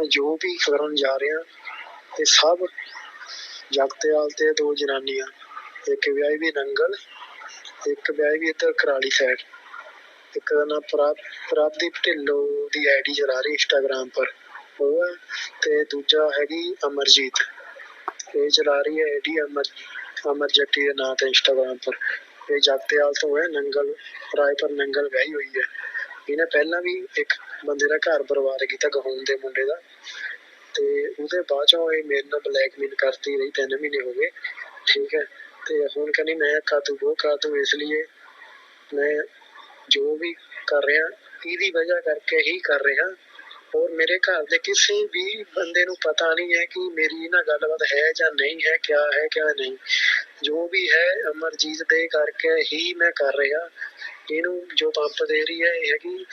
ਮੈਂ ਜੋ ਵੀ ਕਰਨ ਜਾ ਰਿਹਾ, ਇਹ ਸਭ ਜਗਤੇਵਾਲ ਤੇ ਦੋ ਜਨਾਨੀਆਂ, ਇੱਕ ਵਿਆਹੀ ਵੀ ਨੰਗਲ, ਇੱਕ ਵਿਆਹੀ ਵੀ ਇੱਧਰ ਕਰਾਲੀ ਸਾਈਡ ਇੱਕ ਦਾ ਨਾਮ ਪ੍ਰਭ, ਪ੍ਰਭਦੀਪ ਢਿੱਲੋਂ ਦੀ ਆਈਡੀ ਚਲਾ ਰਹੀ ਇੰਸਟਾਗ੍ਰਾਮ ਪਰ। ਉਹ ਹੈ ਤੇ ਦੂਜਾ ਹੈਗੀ ਅਮਰਜੀਤ। ਇਹ ਚਲਾ ਰਹੀ ਹੈ ਆਈਡੀ ਅਮਰ ਅਮਰ ਜੱਟੀ ਦੇ ਨਾਂ ਤੇ ਇੰਸਟਾਗ੍ਰਾਮ ਪਰ। ਇਹ ਜਗਤੇਵਾਲ ਤੋਂ ਹੈ ਨੰਗਲ, ਰਾਏਪੁਰ ਨੰਗਲ ਵਿਆਹੀ ਹੋਈ ਹੈ। ਇਹਨੇ ਪਹਿਲਾਂ ਵੀ ਇੱਕ ਬੰਦੇ ਦਾ ਘਰ ਬਰਬਾਦ ਕੀਤਾ ਗਹੂਮ ਦੇ ਮੁੰਡੇ ਦਾ। ਤੇ ਉਹਦੇ ਬਾਅਦ ਚੋਂ ਇਹ ਮੇਰੇ ਨਾਲ ਬਲੈਕਮੇਲ ਕਰਦੀ ਰਹੀ, ਤਿੰਨ ਮਹੀਨੇ ਹੋ ਗਏ। ਠੀਕ ਹੈ। ਤੇ ਹੁਣ ਕਹਿੰਦੀ, ਮੈਂ ਕਾਤੂ ਉਹ ਕਾਤੂ ਇਸ ਲਈ ਮੈਂ ਜੋ ਵੀ ਕਰ ਰਿਹਾ, ਇਹਦੀ ਵਜ੍ਹਾ ਕਰਕੇ ਹੀ ਕਰ ਰਿਹਾ। ਔਰ ਮੇਰੇ ਘਰ ਦੇ ਕਿਸੇ ਵੀ ਬੰਦੇ ਨੂੰ ਪਤਾ ਨਹੀਂ ਹੈ ਕਿ ਮੇਰੀ ਇਹਨਾਂ ਗੱਲਬਾਤ ਹੈ ਜਾਂ ਨਹੀਂ ਹੈ, ਕਿਆ ਹੈ, ਕਿਆ ਨਹੀਂ। ਜੋ ਵੀ ਹੈ, ਅਮਰਜੀਤ ਦੇ ਕਰਕੇ ਹੀ ਮੈਂ ਕਰ ਰਿਹਾ। ਇਹਨੂੰ ਜੋ ਪੰਪ ਦੇ ਰਹੀ ਹੈ, ਇਹ ਹੈਗੀ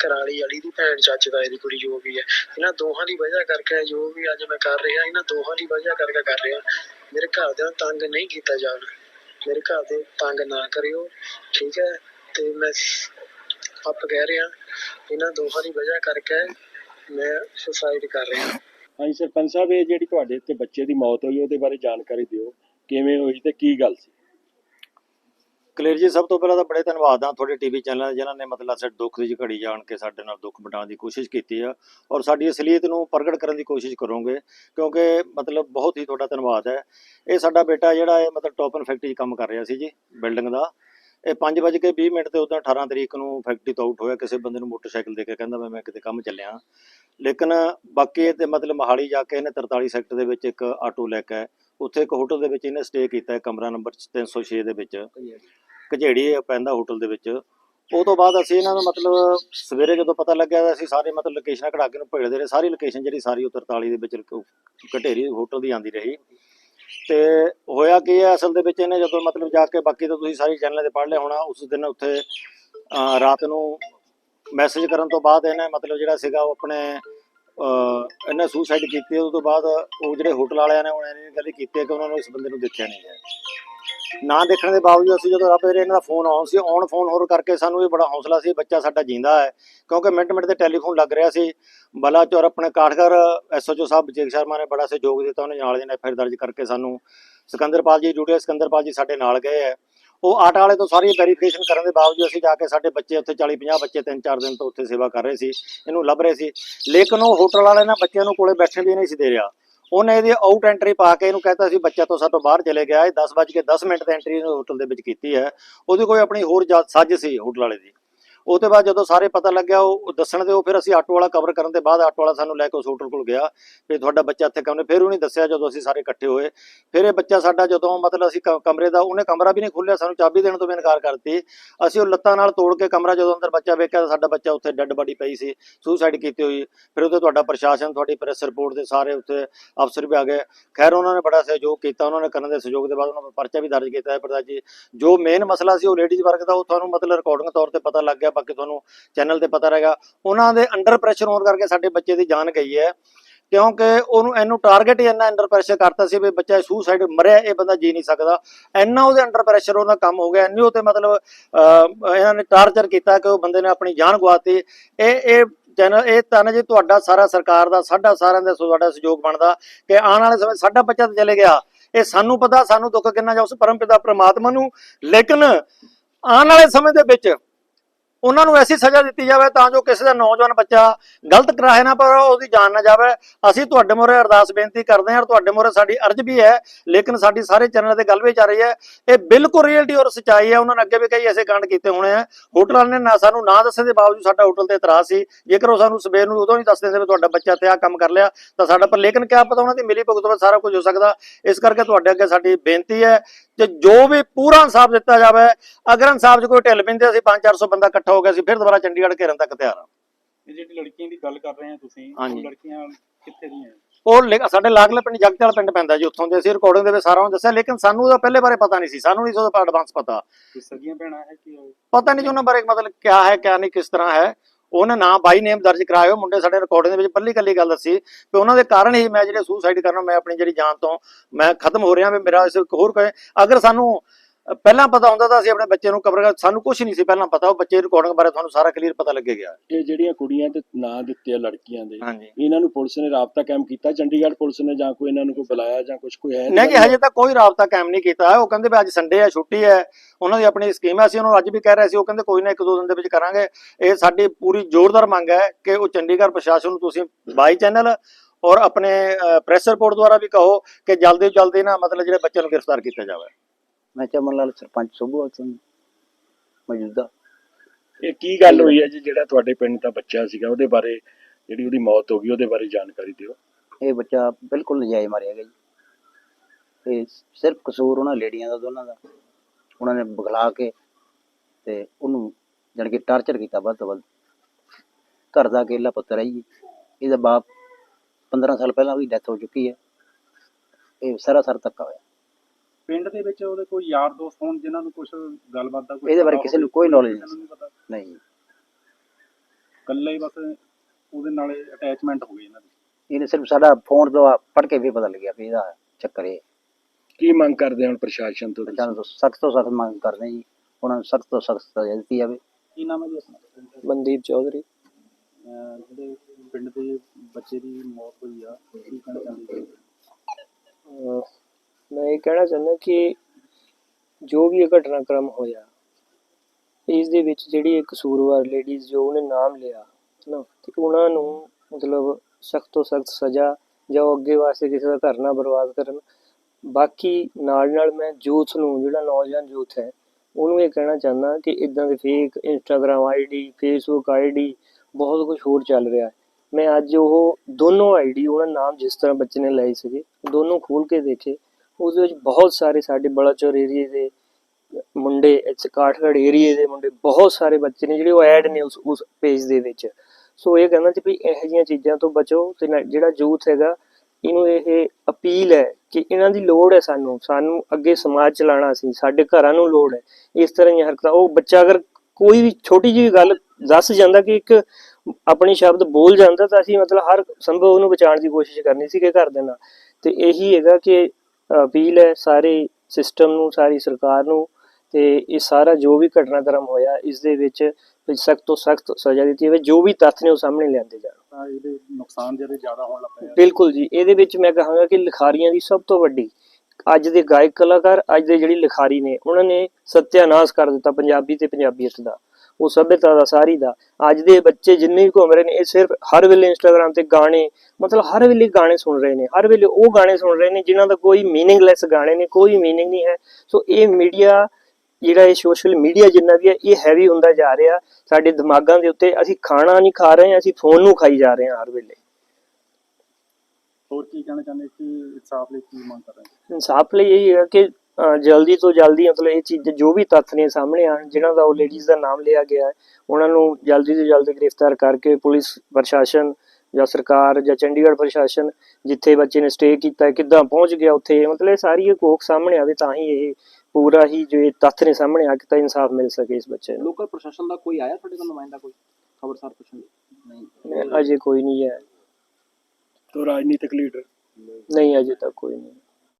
ਕਰਾਲੀ ਵਾਲੀ ਦੀ ਭੈਣ ਚਾਚੇ ਤਾਏ ਦੀ ਕੁੜੀ ਜੋ ਵੀ ਹੈ। ਇਹਨਾਂ ਦੋਹਾਂ ਦੀ ਵਜ੍ਹਾ ਕਰਕੇ ਜੋ ਵੀ ਅੱਜ ਮੈਂ ਕਰ ਰਿਹਾ, ਇਹਨਾਂ ਦੋਹਾਂ ਦੀ ਵਜ੍ਹਾ ਕਰਕੇ ਕਰ ਰਿਹਾ। ਮੇਰੇ ਘਰਦਿਆਂ ਨੂੰ ਤੰਗ ਨਹੀਂ ਕੀਤਾ ਜਾਣਾ। ਮੇਰੇ ਘਰ ਦੇ ਤੰਗ ਨਾ ਕਰਿਓ, ਠੀਕ ਹੈ? ਤੇ ਮੈਂ ਆਪ ਕਹਿ ਰਿਹਾ, ਇਹਨਾਂ ਦੋਹਾਂ ਦੀ ਵਜ੍ਹਾ ਕਰਕੇ ਮੈਂ ਸੁਸਾਈਡ ਕਰ ਰਿਹਾ। ਹਾਂਜੀ, ਸਰਪੰਚ ਸਾਹਿਬ, ਇਹ ਜਿਹੜੀ ਤੁਹਾਡੇ ਤੇ ਬੱਚੇ ਦੀ ਮੌਤ ਹੋਈ, ਉਹਦੇ ਬਾਰੇ ਜਾਣਕਾਰੀ ਦਿਓ। ਕਿਵੇਂ ਹੋਈ ਤੇ ਕੀ ਗੱਲ ਸੀ? ਕਲੀਅਰ ਜੀ, ਸਭ ਤੋਂ ਪਹਿਲਾਂ ਤਾਂ ਬੜੇ ਧੰਨਵਾਦ ਆ ਤੁਹਾਡੇ ਟੀਵੀ ਚੈਨਲ ਜਿਨ੍ਹਾਂ ਨੇ ਮਤਲਬ ਸਾਡੇ ਦੁੱਖ ਦੀ ਘੜੀ ਜਾਣ ਕੇ ਸਾਡੇ ਨਾਲ ਦੁੱਖ ਵੰਡਾਉਣ ਦੀ ਕੋਸ਼ਿਸ਼ ਕੀਤੀ ਆ ਔਰ ਸਾਡੀ ਅਸਲੀਅਤ ਨੂੰ ਪ੍ਰਗਟ ਕਰਨ ਦੀ ਕੋਸ਼ਿਸ਼ ਕਰੋਗੇ, ਕਿਉਂਕਿ ਮਤਲਬ ਬਹੁਤ ਹੀ ਤੁਹਾਡਾ ਧੰਨਵਾਦ ਹੈ। ਇਹ ਸਾਡਾ ਬੇਟਾ ਜਿਹੜਾ ਹੈ ਮਤਲਬ ਟੋਪਨ ਫੈਕਟਰੀ 'ਚ ਕੰਮ ਕਰ ਰਿਹਾ ਸੀ ਜੀ ਬਿਲਡਿੰਗ ਦਾ। ਇਹ 5:20 ਮਿੰਟ ਤੇ ਉਦੋਂ 18 ਤਰੀਕ ਨੂੰ ਫੈਕਟਰੀ ਤੋਂ ਆਊਟ ਹੋਇਆ, ਕਿਸੇ ਬੰਦੇ ਨੂੰ ਮੋਟਰਸਾਈਕਲ ਦੇ ਕੇ ਕਹਿੰਦਾ ਮੈਂ ਮੈਂ ਕਿਤੇ ਕੰਮ ਚੱਲਿਆ। ਲੇਕਿਨ ਬਾਕੀ ਇਹ ਤੇ ਮਤਲਬ ਮਹਾਲੀ ਜਾ ਕੇ ਇਹਨੇ 43 ਸੈਕਟਰ ਦੇ ਵਿੱਚ ਇੱਕ ਆਟੋ ਲੈ ਕੇ ਉੱਥੇ ਇੱਕ ਹੋਟਲ ਦੇ ਵਿੱਚ ਇਹਨੇ ਸਟੇ ਕੀਤਾ, ਕਮਰਾ ਨੰਬਰ 306 ਦੇ ਵਿੱਚ। ਕਝੇੜੀ ਪੈਂਦਾ ਹੋਟਲ ਦੇ ਵਿੱਚ। ਉਹ ਤੋਂ ਬਾਅਦ ਅਸੀਂ ਇਹਨਾਂ ਨੂੰ ਮਤਲਬ ਸਵੇਰੇ ਜਦੋਂ ਪਤਾ ਲੱਗਿਆ ਤਾਂ ਅਸੀਂ ਸਾਰੇ ਮਤਲਬ ਲੋਕੇਸ਼ਨਾਂ ਕਢਾ ਕੇ ਨੂੰ ਭੇਜਦੇ ਰਹੇ। ਸਾਰੀ ਲੋਕੇਸ਼ਨ ਜਿਹੜੀ ਸਾਰੀ ਉਹ 43 ਦੇ ਵਿੱਚ ਘਟੇਰੀ ਹੋਟਲ ਦੀ ਆਂਦੀ ਰਹੀ। ਤੇ ਹੋਇਆ ਕੀ ਹੈ, ਅਸਲ ਦੇ ਵਿੱਚ ਇਹਨੇ ਜਦੋਂ ਮਤਲਬ ਜਾ ਕੇ ਬਾਕੀ ਤਾਂ ਤੁਸੀਂ ਸਾਰੀ ਚੈਨਲਾਂ ਤੇ ਪੜ੍ਹ ਲਿਆ ਹੋਣਾ, ਉਸ ਦਿਨ ਉੱਥੇ ਰਾਤ ਨੂੰ ਮੈਸੇਜ ਕਰਨ ਤੋਂ ਬਾਅਦ ਇਹਨੇ ਮਤਲਬ ਜਿਹੜਾ ਸੀਗਾ ਉਹ ਆਪਣੇ ਇਹਨੇ ਸੁਸਾਈਡ ਕੀਤੀ। ਉਸ ਤੋਂ ਬਾਅਦ ਉਹ ਜਿਹੜੇ ਹੋਟਲ ਵਾਲਿਆਂ ਨੇ ਉਹਨਾਂ ਨੇ ਗੱਲ ਕੀਤੀ ਕਿ ਉਹਨਾਂ ਨੂੰ ਇਸ ਬੰਦੇ ਨੂੰ ਦੇਖਿਆ ਨਹੀਂ ਗਿਆ। ਨਾ ਦੇਖਣ ਦੇ ਬਾਵਜੂਦ ਅਸੀਂ ਜਦੋਂ ਰੱਬ ਇਹਨਾਂ ਦਾ ਫੋਨ ਆਨ ਸੀ ਔਨ ਫੋਨ ਹੋਰ ਕਰਕੇ ਸਾਨੂੰ ਇਹ ਬੜਾ ਹੌਸਲਾ ਸੀ, ਬੱਚਾ ਸਾਡਾ ਜਿੰਦਾ ਹੈ। ਕਿਉਂਕਿ ਮਿੰਟ ਮਿੰਟ ਤੇ ਟੈਲੀਫੋਨ ਲੱਗ ਰਿਹਾ ਸੀ। ਬਲਾਚੌਰ ਆਪਣੇ ਕਾਠਗੜ ਐਸਓਚਓ ਸਾਹਿਬ ਬਜੇਕ ਸ਼ਰਮਾ ਨੇ ਬੜਾ ਸਹਿਯੋਗ ਦਿੱਤਾ, ਉਹਨੇ ਨਾਲ ਦੇ ਫਿਰ ਦਰਜ ਕਰਕੇ ਸਾਨੂੰ ਸਿਕੰਦਰਪਾਲ ਜੀ ਜੁੜੇ ਸਿਕੰਦਰਪਾਲ ਜੀ ਸਾਡੇ ਨਾਲ ਗਏ ਹੈ। ਉਹ ਆਟਾ ਵਾਲੇ ਤੋਂ ਸਾਰੀ ਵੈਰੀਫਿਕੇਸ਼ਨ ਕਰਨ ਦੇ ਬਾਵਜੂਦ ਅਸੀਂ ਜਾ ਕੇ ਸਾਡੇ ਬੱਚੇ ਉੱਥੇ 40 50 ਬੱਚੇ ਤਿੰਨ ਚਾਰ ਦਿਨ ਤੋਂ ਉੱਥੇ ਸੇਵਾ ਕਰ ਰਹੇ ਸੀ, ਇਹਨੂੰ ਲੱਭ ਰਹੇ ਸੀ। ਲੇਕਿਨ ਉਹ ਹੋਟਲ ਵਾਲੇ ਨਾ ਬੱਚਿਆਂ ਨੂੰ ਕੋਲੇ ਬੈਠਣ ਵੀ ਨਹੀਂ ਸੀ ਦੇ ਰਿਹਾ। ਉਹਨੇ ਇਹਦੀ ਆਊਟ ਐਂਟਰੀ ਪਾ ਕੇ ਇਹਨੂੰ ਕਹਿੰਦਾ ਸੀ, ਬੱਚਾ ਤੋਂ ਸਾਤੋਂ ਬਾਹਰ ਚਲੇ ਗਿਆ, ਇਹ 10 ਵੱਜ ਕੇ 10 ਮਿੰਟ ਤੇ ਐਂਟਰੀ ਹੋਟਲ ਦੇ ਵਿੱਚ ਕੀਤੀ ਹੈ। ਉਹਦੀ ਕੋਈ ਆਪਣੀ ਹੋਰ ਜਾ- ਸੱਜ ਸੀ ਹੋਟਲ ਵਾਲੇ ਦੀ। ਉਹ ਤੋਂ ਬਾਅਦ ਜਦੋਂ ਸਾਰੇ ਪਤਾ ਲੱਗਿਆ, ਉਹ ਦੱਸਣ ਦੇ ਉਹ ਫਿਰ ਅਸੀਂ ਆਟੋ ਵਾਲਾ ਕਵਰ ਕਰਨ ਦੇ ਬਾਅਦ ਆਟੋ ਵਾਲਾ ਸਾਨੂੰ ਲੈ ਕੇ ਉਸ ਹੋਟਲ ਕੋਲ ਗਿਆ। ਵੀ ਤੁਹਾਡਾ ਬੱਚਾ ਇੱਥੇ ਕਮਰੇ, ਫਿਰ ਉਹਨੇ ਦੱਸਿਆ ਜਦੋਂ ਅਸੀਂ ਸਾਰੇ ਇਕੱਠੇ ਹੋਏ। ਫਿਰ ਇਹ ਬੱਚਾ ਸਾਡਾ ਜਦੋਂ ਮਤਲਬ ਅਸੀਂ ਕ- ਕਮਰੇ ਦਾ, ਉਹਨੇ ਕਮਰਾ ਵੀ ਨਹੀਂ ਖੋਲ੍ਹਿਆ, ਸਾਨੂੰ ਚਾਬੀ ਦੇਣ ਤੋਂ ਵੀ ਇਨਕਾਰ ਕਰਤੀ ਅਸੀਂ ਉਹ ਲੱਤਾਂ ਨਾਲ ਤੋੜ ਕੇ ਕਮਰਾ ਜਦੋਂ ਅੰਦਰ ਬੱਚਾ ਵੇਖਿਆ ਤਾਂ ਸਾਡਾ ਬੱਚਾ ਉੱਥੇ ਡੈੱਡ ਬਾਡੀ ਪਈ ਸੀ ਸੁਸਾਈਡ ਕੀਤੀ ਹੋਈ। ਫਿਰ ਉੱਥੇ ਤੁਹਾਡਾ ਪ੍ਰਸ਼ਾਸਨ, ਤੁਹਾਡੀ ਪ੍ਰੈਸ ਰਿਪੋਰਟ ਦੇ ਸਾਰੇ ਉੱਥੇ ਅਫਸਰ ਵੀ ਆ ਗਏ। ਖੈਰ, ਉਹਨਾਂ ਨੇ ਬੜਾ ਸਹਿਯੋਗ ਕੀਤਾ, ਉਹਨਾਂ ਨੇ ਕਰਨ ਦੇ ਸਹਿਯੋਗ ਦੇ ਬਾਅਦ ਉਹਨਾਂ ਨੇ ਪਰਚਾ ਵੀ ਦਰਜ ਕੀਤਾ ਹੈ, ਪ੍ਰਧਾਨ ਜੀ। ਜੋ ਮੇਨ ਮਸਲਾ ਸੀ ਉਹ ਲੇਡੀਜ਼ ਵਰਗ ਦਾ, ਉਹ ਤੁਹਾਨੂੰ ਮਤਲਬ ਰਿਕਾਰਡਿੰਗ ਤੌਰ ਤੇ ਪਤਾ ਲੱਗ ਗਿਆ। ਬਾਕੀ ਤੁਹਾਨੂੰ ਚੈਨਲ ਤੇ ਪਤਾ ਰਹੇਗਾ। ਉਹਨਾਂ ਦੇ ਅੰਡਰ ਪ੍ਰੈਸ਼ਰ ਹੋਣ ਕਰਕੇ ਸਾਡੇ ਬੱਚੇ ਦੀ ਜਾਨ ਗਈ ਹੈ। ਕਿਉਂਕਿ ਉਹਨੂੰ ਇਹਨੂੰ ਟਾਰਗੇਟ ਹੀ ਇੰਨਾ ਅੰਡਰ ਪ੍ਰੈਸ਼ਰ ਕਰਤਾ ਸੀ ਵੀ ਬੱਚਾ ਸੁਸਾਈਡ ਮਰਿਆ, ਇਹ ਬੰਦਾ ਜੀ ਨਹੀਂ ਸਕਦਾ। ਇੰਨਾ ਉਹਦੇ ਅੰਡਰ ਪ੍ਰੈਸ਼ਰ ਉਹਦਾ ਕੰਮ ਹੋ ਗਿਆ। ਇੰਨੀ ਉਹ ਤੇ ਮਤਲਬ ਇਹਨਾਂ ਨੇ ਟਾਰਚਰ ਕੀਤਾ ਕਿ ਉਹ ਬੰਦੇ ਨੇ ਆਪਣੀ ਜਾਨ ਗਵਾਤੀ ਇਹ ਇਹ ਚੈਨਲ ਇਹ ਤਾਂ ਜੀ ਤੁਹਾਡਾ ਸਾਰਾ ਸਰਕਾਰ ਦਾ, ਸਾਡਾ ਸਾਰਿਆਂ ਦਾ ਤੁਹਾਡਾ ਸਹਿਯੋਗ ਬਣਦਾ ਕਿ ਆਉਣ ਵਾਲੇ ਸਮੇਂ ਸਾਡਾ ਬੱਚਾ ਤਾਂ ਚਲੇ ਗਿਆ। ਇਹ ਸਾਨੂੰ ਪਤਾ, ਸਾਨੂੰ ਦੁੱਖ ਕਿੰਨਾ ਜਾ ਉਸ ਪਰਮਪਿਤਾ, ਪ੍ਰਮਾਤਮਾ ਨੂੰ। ਲੇਕਿਨ ਆਉਣ ਵਾਲੇ ਸਮੇਂ ਦੇ ਵਿੱਚ ਉਹਨਾਂ ਨੂੰ ਐਸੀ ਸਜ਼ਾ ਦਿੱਤੀ ਜਾਵੇ ਤਾਂ ਜੋ ਕਿਸੇ ਦਾ ਨੌਜਵਾਨ ਬੱਚਾ ਗਲਤ ਕਰਾਏ ਨਾ ਪਰ ਉਹਦੀ ਜਾਨ ਨਾ ਜਾਵੇ। ਅਸੀਂ ਤੁਹਾਡੇ ਮੂਹਰੇ ਅਰਦਾਸ ਬੇਨਤੀ ਕਰਦੇ ਹਾਂ ਤੁਹਾਡੇ ਮੂਹਰੇ ਸਾਡੀ ਅਰਜ਼ ਵੀ ਹੈ, ਲੇਕਿਨ ਸਾਡੀ ਸਾਰੇ ਚੈਨਲ ਤੇ ਗੱਲ ਵੀ ਚੱਲ ਰਹੀ ਹੈ। ਇਹ ਬਿਲਕੁਲ ਰੀਅਲਟੀ ਔਰ ਸੱਚਾਈ ਹੈ। ਉਹਨਾਂ ਨੇ ਅੱਗੇ ਵੀ ਕਈ ਐਸੇ ਕਾਂਡ ਕੀਤੇ ਹੋਣੇ ਆ। ਹੋਟਲਾਂ ਨੇ ਨਾ ਸਾਨੂੰ ਨਾ ਦੱਸਣ ਦੇ ਬਾਵਜੂਦ ਸਾਡਾ ਹੋਟਲ ਤੇ ਇਤਰਾਜ਼ ਸੀ। ਜੇਕਰ ਉਹ ਸਾਨੂੰ ਸਵੇਰ ਨੂੰ ਉਦੋਂ ਨਹੀਂ ਦੱਸ ਦਿੰਦੇ ਵੀ ਤੁਹਾਡਾ ਬੱਚਾ ਤੇ ਆ ਕੰਮ ਕਰ ਲਿਆ, ਤਾਂ ਸਾਡਾ ਪਰ ਲੇਕਿਨ ਕਿਆ ਪਤਾ ਉਹਨਾਂ ਦੀ ਮਿਲੀ ਭੁਗਤ ਵਿੱਚ ਸਾਰਾ ਕੁਝ ਹੋ ਸਕਦਾ। ਇਸ ਕਰਕੇ ਤੁਹਾਡੇ ਅੱਗੇ ਸਾਡੀ ਬੇਨਤੀ ਹੈ ਕਿ ਜੋ ਵੀ ਪੂਰਾ ਇਨਸਾਫ ਦਿੱਤਾ ਜਾਵੇ ਅਗਰ ਇਨਸਾਫ 'ਚ ਕੋਈ ਢਿੱਲ ਪੈਂਦੇ ਅਸੀਂ 5-400 ਬੰਦਾ ਇਕੱਠਾ ਹੋ ਗਿਆ ਸੀ ਫਿਰ ਦੁਬਾਰਾ ਚੰਡੀਗੜ੍ਹ ਘੇਰਨ ਤੱਕ ਤਿਆਰ ਹਾਂ ਇਹ ਜਿਹੜੀ ਲੜਕੀਆਂ ਦੀ ਗੱਲ ਕਰ ਰਹੇ ਆ ਤੁਸੀਂ। ਉਹ ਲੜਕੀਆਂ ਕਿੱਥੇ ਦੀਆਂ? ਉਹ ਸਾਡੇ ਲਾਗਲੇ ਪਿੰਡ ਜਗਤੇਵਾਲ ਪਿੰਡ ਪੈਂਦਾ ਜੀ ਉੱਥੋਂ ਦੇ ਅਸੀਂ ਰਿਕਾਰਡਿੰਗ ਦੇ ਵਿੱਚ ਸਾਰਾ ਦੱਸਿਆ ਲੇਕਿਨ ਸਾਨੂੰ ਉਹਦਾ ਪਹਿਲੇ ਬਾਰੇ ਪਤਾ ਨਹੀਂ ਸੀ ਸਾਨੂੰ ਨਹੀਂ ਸੀ ਉਹਦਾ ਐਡਵਾਂਸ ਪਤਾ ਸਗੀਆਂ ਭੈਣਾਂ ਹੈ ਕਿ ਪਤਾ ਨਹੀਂ ਜੀ ਉਹਨਾਂ ਬਾਰੇ ਮਤਲਬ ਕਿਆ ਹੈ ਕਿਆ ਨਹੀਂ ਕਿਸ ਤਰ੍ਹਾਂ ਹੈ ਉਹਨਾਂ ਨਾਂ ਬਾਈ ਨੇਮ ਦਰਜ ਕਰਾਇਆ ਉਹ ਮੁੰਡੇ ਸਾਡੇ ਰਿਕਾਰਡਿੰਗ ਦੇ ਵਿੱਚ ਪੱਲੀ ਕੱਲੀ ਗੱਲ ਦੱਸੀ। ਕਿ ਉਹਨਾਂ ਦੇ ਕਾਰਨ ਹੀ ਮੈਂ ਜਿਹੜੇ ਸੁਸਾਈਡ ਕਰਨਾ ਮੈਂ ਆਪਣੀ ਜਿਹੜੀ ਜਾਨ ਤੋਂ ਮੈਂ ਖਤਮ ਹੋ ਰਿਹਾ, ਵੀ ਮੇਰਾ ਇਸ ਹੋਰ ਕੋਈ ਅਗਰ ਸਾਨੂੰ ਪਹਿਲਾਂ ਪਤਾ ਹੁੰਦਾ ਤਾਂ ਅਸੀਂ ਆਪਣੇ ਬੱਚੇ ਨੂੰ ਕਵਰ ਸਾਨੂੰ ਕੁਝ ਨਹੀਂ ਸੀ ਪਹਿਲਾਂ ਪਤਾ ਉਹ ਬੱਚੇ ਰਿਕਾਰਡਿੰਗ ਬਾਰੇ ਤੁਹਾਨੂੰ ਸਾਰਾ ਕਲੀਅਰ ਪਤਾ ਲੱਗੇਗਾ ਇਹ ਜਿਹੜੀਆਂ ਕੁੜੀਆਂ ਤੇ ਨਾਂ ਦਿੱਤੇ ਆ ਲੜਕੀਆਂ ਦੇ ਇਹਨਾਂ ਨੂੰ ਪੁਲਿਸ ਨੇ ਰਾਬਤਾ ਕਾਇਮ ਕੀਤਾ? ਚੰਡੀਗੜ੍ਹ ਪੁਲਿਸ ਨੇ ਜਾਂ ਕੋਈ ਇਹਨਾਂ ਨੂੰ ਕੋਈ ਬੁਲਾਇਆ ਜਾਂ ਕੁਝ ਕੋਈ ਹੈ ਨਹੀਂ ਹਜੇ ਤੱਕ ਕੋਈ ਰਾਬਤਾ ਕਾਇਮ ਨਹੀਂ ਕੀਤਾ। ਉਹ ਕਹਿੰਦੇ ਵੀ ਅੱਜ ਸੰਡੇ ਹੈ ਛੁੱਟੀ ਹੈ। ਉਹਨਾਂ ਦੀ ਆਪਣੀ ਸਕੀਮ ਹੈ। ਅਸੀਂ ਉਹਨੂੰ ਅੱਜ ਵੀ ਕਹਿ ਰਹੇ ਸੀ ਉਹ ਕਹਿੰਦੇ ਕੋਈ ਨਾ ਇੱਕ ਦੋ ਦਿਨ ਦੇ ਵਿੱਚ ਕਰਾਂਗੇ। ਇਹ ਸਾਡੀ ਪੂਰੀ ਜ਼ੋਰਦਾਰ ਮੰਗ ਹੈ ਕਿ ਉਹ ਚੰਡੀਗੜ੍ਹ ਪ੍ਰਸ਼ਾਸਨ ਨੂੰ ਤੁਸੀਂ ਬਾਈ ਚੈਨਲ ਔਰ ਆਪਣੇ ਪ੍ਰੈਸ ਰਿਪੋਰਟ ਦੁਆਰਾ ਵੀ ਕਹੋ ਕਿ ਜਲਦੀ ਜਲਦੀ ਨਾ ਮਤਲਬ ਜਿਹੜੇ ਬੱਚੇ ਨੂੰ ਗ੍ਰਿਫਤਾਰ ਕੀਤਾ ਜਾਵੇ। ਮੈਂ ਚਮਨ ਲਾਲ ਸਰਪੰਚ ਸੋਭੂ ਸਿੰਘ ਮੌਜੂਦਾ। ਇਹ ਕੀ ਗੱਲ ਹੋਈ ਹੈ ਜੀ? ਜਿਹੜਾ ਤੁਹਾਡੇ ਪਿੰਡ ਦਾ ਬੱਚਾ ਸੀਗਾ ਉਹਦੇ ਬਾਰੇ ਜਿਹੜੀ ਉਹਦੀ ਮੌਤ ਹੋ ਗਈ ਉਹਦੇ ਬਾਰੇ ਜਾਣਕਾਰੀ ਦਿਓ। ਇਹ ਬੱਚਾ ਬਿਲਕੁਲ ਨਜਾਇਜ਼ ਮਾਰਿਆ ਗਿਆ ਜੀ। ਇਹ ਸਿਰਫ ਕਸੂਰ ਉਹਨਾਂ ਲੇਡੀਆਂ ਦਾ ਦੋਨਾਂ ਦਾ। ਉਹਨਾਂ ਨੇ ਬਗਲਾ ਕੇ ਤੇ ਉਹਨੂੰ ਜਾਣੀ ਕਿ ਟਾਰਚਰ ਕੀਤਾ ਵੱਧ ਤੋਂ ਵੱਧ। ਘਰ ਦਾ ਅਕੇਲਾ ਪੁੱਤਰ ਹੈ ਜੀ। ਇਹਦਾ ਬਾਪ 15 ਸਾਲ ਪਹਿਲਾਂ ਉਹਦੀ ਡੈਥ ਹੋ ਚੁੱਕੀ ਹੈ। ਇਹ ਸਾਰਾ ਸਰ ਹੋਇਆ। ਪਿੰਡ ਦੇ ਵਿੱਚ ਉਹਦੇ ਕੋਈ ਯਾਰ ਦੋਸਤ ਹੋਣ ਜਿਨ੍ਹਾਂ ਨੂੰ ਕੁਝ ਗੱਲਬਾਤ ਦਾ ਕੋਈ ਇਹਦੇ ਬਾਰੇ ਕਿਸੇ ਨੂੰ ਕੋਈ knowledge ਕਿਸੇ ਨੂੰ ਨਹੀਂ ਪਤਾ। ਨਹੀਂ। ਇਕੱਲੇ ਹੀ ਬਸ ਉਹਦੇ ਨਾਲ ਅਟੈਚਮੈਂਟ ਹੋ ਗਈ ਇਹਨਾਂ ਦੀ। ਇਹਨੇ ਸਿਰਫ ਸਾਡਾ ਫੋਨ ਤੋਂ ਪੜ ਕੇ ਵੀ ਪਤਾ ਲੱਗਿਆ ਵੀ ਇਹਦਾ ਚੱਕਰ ਇਹ। ਕੀ ਮੰਗ ਕਰਦੇ ਹੁਣ ਪ੍ਰਸ਼ਾਸਨ ਤੋਂ ਤੁਸੀਂ? ਬੱਚਿਆਂ ਤੋਂ ਸਖਤ ਤੋਂ ਸਖਤ ਮੰਗ ਕਰਦੇ ਜੀ। ਉਹਨਾਂ ਨੂੰ ਸਖਤ ਤੋਂ ਸਖਤ ਸਜ਼ਾ ਦਿੱਤੀ ਜਾਵੇ। ਕੀ ਨਾਮ ਹੈ ਜੀ ਮਨਦੀਪ ਚੌਧਰੀ। ਜਿਹੜੇ ਪਿੰਡ ਦੇ ਬੱਚੇ ਦੀ ਮੌਤ ਹੋਈ ਆ ਕੀ ਕਹਿਣਾ ਚਾਹੁੰਦੇ ਇਹ ਕਹਿਣਾ ਚਾਹੁੰਦਾ ਕਿ ਜੋ ਵੀ ਇਹ ਘਟਨਾਕ੍ਰਮ ਹੋਇਆ, ਇਸ ਦੇ ਵਿੱਚ ਜਿਹੜੀ ਇੱਕ ਕਸੂਰਵਾਰ ਲੇਡੀਜ਼ ਜੋ ਉਹਨੇ ਨਾਮ ਲਿਆ ਨਾ ਤੇ ਉਹਨਾਂ ਨੂੰ ਮਤਲਬ ਸਖਤ ਤੋਂ ਸਖਤ ਸਜ਼ਾ ਜਾਂ ਉਹ ਅੱਗੇ ਵਾਸਤੇ ਕਿਸੇ ਦਾ ਘਰ ਨਾ ਬਰਬਾਦ ਕਰਨ, ਬਾਕੀ ਨਾਲ ਨਾਲ ਮੈਂ ਯੂਥ ਨੂੰ, ਜਿਹੜਾ ਨੌਜਵਾਨ ਯੂਥ ਹੈ, ਉਹਨੂੰ ਇਹ ਕਹਿਣਾ ਚਾਹੁੰਦਾ ਕਿ ਇਦਾਂ ਦੇ fake Instagram ID Facebook ID ਬਹੁਤ ਕੁਝ ਹੋਰ ਚੱਲ ਰਿਹਾ ਹੈ। ਮੈਂ ਅੱਜ ਉਹ ਦੋਨੋਂ ਆਈਡੀ ਉਹਨਾਂ ਨਾਮ ਜਿਸ ਤਰ੍ਹਾਂ ਬੱਚੇ ਨੇ ਲਏ ਸੀਗੇ ਦੋਨੋਂ ਖੋਲ ਕੇ ਦੇਖੇ ਉਸ ਵਿੱਚ ਬਹੁਤ ਸਾਰੇ ਸਾਡੇ ਬਲਾਚੌਰ ਏਰੀਏ ਦੇ ਮੁੰਡੇ, ਇੱਥੇ ਕਾਠਗੜ੍ਹ ਏਰੀਏ ਦੇ ਮੁੰਡੇ ਬਹੁਤ ਸਾਰੇ ਬੱਚੇ ਨੇ ਜਿਹੜੇ ਉਹ ਐਡ ਨੇ ਉਸ ਉਸ ਪੇਜ ਦੇ ਵਿੱਚ। ਸੋ ਇਹ ਕਹਿੰਦਾ ਸੀ ਵੀ ਇਹੋ ਜਿਹੀਆਂ ਚੀਜ਼ਾਂ ਤੋਂ ਬਚੋ ਤੇ ਜਿਹੜਾ ਯੂਥ ਹੈਗਾ, ਇਹਨੂੰ ਇਹ ਅਪੀਲ ਹੈ ਕਿ ਇਹਨਾਂ ਦੀ ਲੋੜ ਹੈ ਸਾਨੂੰ ਸਾਨੂੰ ਅੱਗੇ ਸਮਾਜ ਚਲਾਉਣਾ ਸੀ, ਸਾਡੇ ਘਰਾਂ ਨੂੰ ਲੋੜ ਹੈ। ਇਸ ਤਰ੍ਹਾਂ ਦੀਆਂ ਹਰਕਤਾਂ ਉਹ ਬੱਚਾ ਅਗਰ ਕੋਈ ਵੀ ਛੋਟੀ ਜਿਹੀ ਗੱਲ ਦੱਸ ਜਾਂਦਾ ਕਿ ਇੱਕ ਆਪਣੇ ਸ਼ਬਦ ਬੋਲ ਜਾਂਦਾ ਤਾਂ ਅਸੀਂ ਮਤਲਬ ਹਰ ਸੰਭਵ ਉਹਨੂੰ ਬਚਾਉਣ ਦੀ ਕੋਸ਼ਿਸ਼ ਕਰਨੀ ਸੀ ਕਿ ਘਰ ਦੇ ਨਾਲ। ਤੇ ਇਹੀ ਹੈਗਾ ਕਿ ਅਪੀਲ ਹੈ ਸਾਰੇ ਸਿਸਟਮ ਨੂੰ ਸਾਰੀ ਸਰਕਾਰ ਨੂੰ ਤੇ ਇਹ ਸਾਰਾ ਜੋ ਵੀ ਘਟਨਾਕ੍ਰਮ ਹੋਇਆ ਇਸ ਦੇ ਵਿੱਚ ਸਖਤ ਤੋਂ ਸਖਤ ਸਜ਼ਾ ਦਿੱਤੀ ਜਾਵੇ ਜੋ ਵੀ ਤੱਥ ਨੇ ਉਹ ਸਾਹਮਣੇ ਲਿਆਂਦੇ ਜਾਣ। ਤਾਂ ਇਹਦੇ ਨੁਕਸਾਨ ਜਿਹੜੇ ਜ਼ਿਆਦਾ ਹੋਣ ਲੱਗ ਪਏ ਬਿਲਕੁਲ ਜੀ ਇਹਦੇ ਵਿੱਚ ਮੈਂ ਕਹਾਂਗਾ ਕਿ ਲਿਖਾਰੀਆਂ ਦੀ ਸਭ ਤੋਂ ਵੱਡੀ ਅੱਜ ਦੇ ਗਾਇਕ ਕਲਾਕਾਰ ਅੱਜ ਦੇ ਜਿਹੜੀ ਲਿਖਾਰੀ ਨੇ ਉਹਨਾਂ ਨੇ ਸੱਤਿਆਨਾਸ਼ ਕਰ ਦਿੱਤਾ ਪੰਜਾਬੀ ਤੇ ਪੰਜਾਬੀਅਤ ਦਾ। ਉਹ ਸਭਿਅਤਾ ਦਾ ਸਾਰੀ ਦਾ। ਅੱਜ ਦੇ ਬੱਚੇ ਜਿੰਨੇ ਵੀ ਘੁੰਮ ਰਹੇ ਨੇ ਇਹ ਸਿਰਫ ਹਰ ਵੇਲੇ ਇੰਸਟਾਗ੍ਰam ਤੇ ਗਾਣੇ ਮਤਲਬ ਹਰ ਵੇਲੇ ਗਾਣੇ ਸੁਣ ਰਹੇ ਨੇ। ਹਰ ਵੇਲੇ ਉਹ ਗਾਣੇ ਸੁਣ ਰਹੇ ਨੇ ਜਿਨ੍ਹਾਂ ਦਾ ਕੋਈ ਮੀਨਿੰਗਲੈਸ ਗਾਣੇ ਨੇ ਕੋਈ ਮੀਨਿੰਗ ਨਹੀਂ ਹੈ। ਸੋ ਇਹ ਮੀਡੀਆ ਜਿਹੜਾ ਇਹ ਸੋਸ਼ਲ ਮੀਡੀਆ ਜਿੰਨਾ ਵੀ ਹੈ ਇਹ ਹੈਵੀ ਹੁੰਦਾ ਜਾ ਰਿਹਾ ਸਾਡੇ ਦਿਮਾਗਾਂ ਦੇ ਉੱਤੇ। ਅਸੀਂ ਖਾਣਾ ਨਹੀਂ ਖਾ ਰਹੇ ਅਸੀਂ ਫੋਨ ਨੂੰ ਖਾਈ ਜਾ ਰਹੇ ਹਾਂ ਹਰ ਵੇਲੇ। ਹੋਰ ਕੀ ਕਹਿਣਾ ਚਾਹੁੰਦੇ ਕਿ ਇਨਸਾਫ ਲਈ ਕੀ ਮੰਗ ਕਰ ਰਹੇ ਇਨਸਾਫ ਲਈ ਇਹ ਹੈ ਕਿ ਜਲਦੀ ਤੋਂ ਜਲਦੀ ਮਤਲਬ ਇਹ ਚੀਜ਼ ਜੋ ਵੀ ਤੱਥ ਨੇ ਸਾਹਮਣੇ ਆਣ ਜਿਨ੍ਹਾਂ ਦਾ ਉਹ ਲੇਡੀਜ਼ ਦਾ ਨਾਮ ਲਿਆ ਗਿਆ ਹੈ ਉਹਨਾਂ ਨੂੰ ਜਲਦੀ ਤੋਂ ਜਲਦੀ ਗ੍ਰਿਫਤਾਰ ਕਰਕੇ ਪੁਲਿਸ ਪ੍ਰਸ਼ਾਸਨ ਜਾਂ ਸਰਕਾਰ ਜਾਂ ਚੰਡੀਗੜ੍ਹ ਪ੍ਰਸ਼ਾਸਨ ਜਿੱਥੇ ਬੱਚੇ ਨੇ ਸਟੇ ਕੀਤਾ ਹੈ, ਕਿੱਦਾਂ ਪਹੁੰਚ ਗਿਆ ਉੱਥੇ ਮਤਲਬ ਇਹ ਸਾਰੀ ਇਹ ਕੋਕ ਸਾਹਮਣੇ ਆਵੇ ਤਾਂ ਹੀ ਇਹ ਪੂਰਾ ਹੀ ਜੋ ਇਹ ਤੱਥ ਨੇ ਸਾਹਮਣੇ ਆ ਕੇ ਤਾਂ ਇਨਸਾਫ ਮਿਲ ਸਕੇ ਇਸ ਬੱਚੇ ਨੂੰ। ਲੋਕਲ ਪ੍ਰਸ਼ਾਸਨ ਦਾ ਕੋਈ ਆਇਆ ਤੁਹਾਡੇ ਕੋਲ ਨੁਮਾਇੰਦਾ ਕੋਈ? ਖਬਰਸਾਰ ਪੁੱਛਣ ਨਹੀਂ, ਅਜੇ ਕੋਈ ਨਹੀਂ ਹੈ ਤੋਂ ਰਾਜਨੀਤਿਕ ਲੀਡਰ ਨਹੀਂ ਅਜੇ ਤੱਕ ਕੋਈ ਨਹੀਂ।